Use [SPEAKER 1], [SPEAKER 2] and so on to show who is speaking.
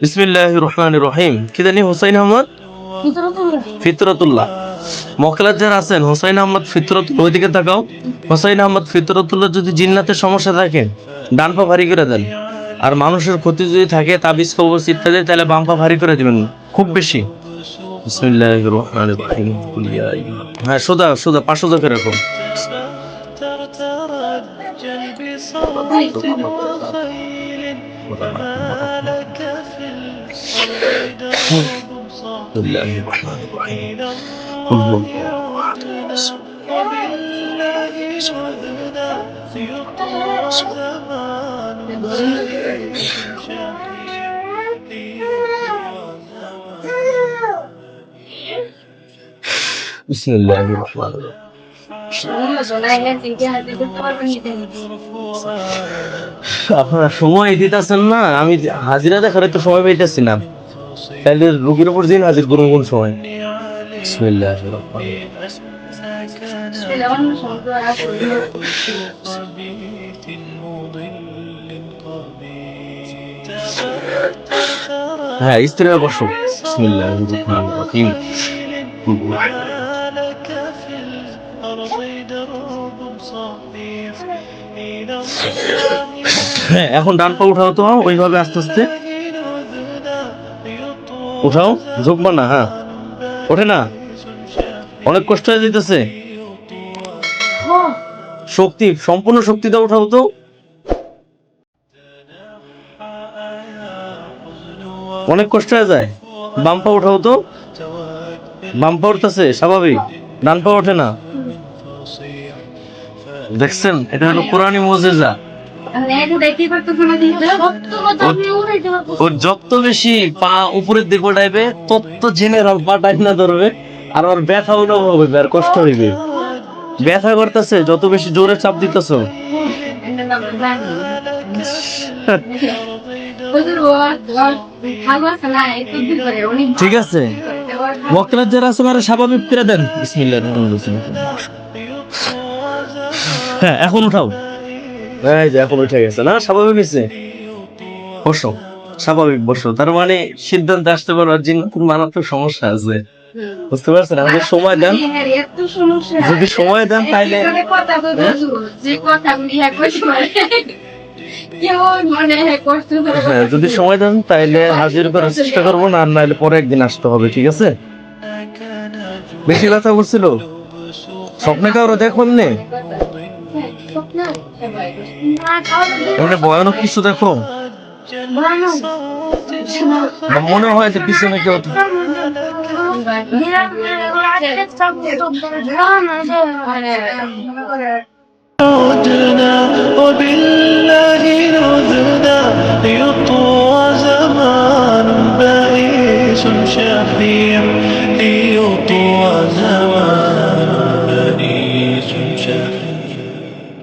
[SPEAKER 1] বিসমিল্লাহ রহমান রহিম কি জানি হোসাইন আহমদ ফিতরতুল্লাহ মকলার যারা আছেন হোসাইন আহমদ ফিতরতুল্লাহ ওইদিকে তাকাও হোসাইন আহমদ ফিতরতুল্লাহ যদি জিন্নাতের সমস্যা থাকে ডান পা ভারী করে দেন আর মানুষের ক্ষতি যদি থাকে তাবিজ কবচ ইত্যাদি তাহলে বাম পা ভারী করে দিবেন খুব বেশি বিসমিল্লাহ রহমান রহিম কুল ইয়া আইয়ুহা- হ্যাঁ সোজা সোজা পাঁচ সোজা করে রাখো
[SPEAKER 2] ترجل بصوت وخيل فما
[SPEAKER 1] بسم الله الرحمن الرحيم
[SPEAKER 2] إلى
[SPEAKER 1] قل هو
[SPEAKER 2] الله
[SPEAKER 1] الله أحد
[SPEAKER 2] عدنا وبالله عدنا يطوى زمان بعيد شهيد
[SPEAKER 1] بسم الله الرحمن الرحيم আপনারা সময় দিতেছেন না আমি হাজিরা দেখার তো সময় পাইতেছি না তাহলে রোগীর উপর দিন হাজির করুন কোন সময়? বিসমিল্লাহ হ্যাঁ স্ত্রী বসো। হ্যাঁ, এখন ডান পা উঠাও তো, ওইভাবে আস্তে আস্তে। উঠাও ঝুঁকবা না হ্যাঁ। ওঠে না? অনেক কষ্ট হয়ে যেতেছে শক্তি, সম্পূর্ণ শক্তিটা উঠাও তো। অনেক কষ্ট হয়ে যায়। বাম পা উঠাও তো। বাম পা উঠতেছে, স্বাভাবিক। ডান পা ওঠে না। দেখছেন? এটা হলো কোরআনী মজেজা। ওর যত বেশি, পা উপরের দিকে তত জেনারেল পা ধরবে, আর ওর ব্যথা অনুভব হবে আর কষ্ট হইবে। ব্যথা করতেছে, যত বেশি জোরে চাপ দিতেছ। ঠিক আছে। মক্কেলের যারা আছে মানে স্বাভাবিক করে দেন। হ্যাঁ এখন উঠাও। এই যে এখন উঠে গেছে। না স্বাভাবিক হয়েছে। বসো। স্বাভাবিক বসো। তার মানে সিদ্ধান্ত আসতে পারো আর জিন্নাতুর মারাত্মক সমস্যা আছে। বুঝতে পারছেন? আমাদের সময় দেন। যদি সময় দেন তাইলে হ্যাঁ? যদি সময় দেন তাইলে হাজির করার চেষ্টা করব না আর নাইলে পরে একদিন আসতে হবে ঠিক আছে? বেশি কথা করছিল? স্বপ্নে কারও দেখুন নে এমনি ভয়ানক কিছু দেখো বা মনে হয় যে পিছনে কেউ
[SPEAKER 2] عدنا وبالله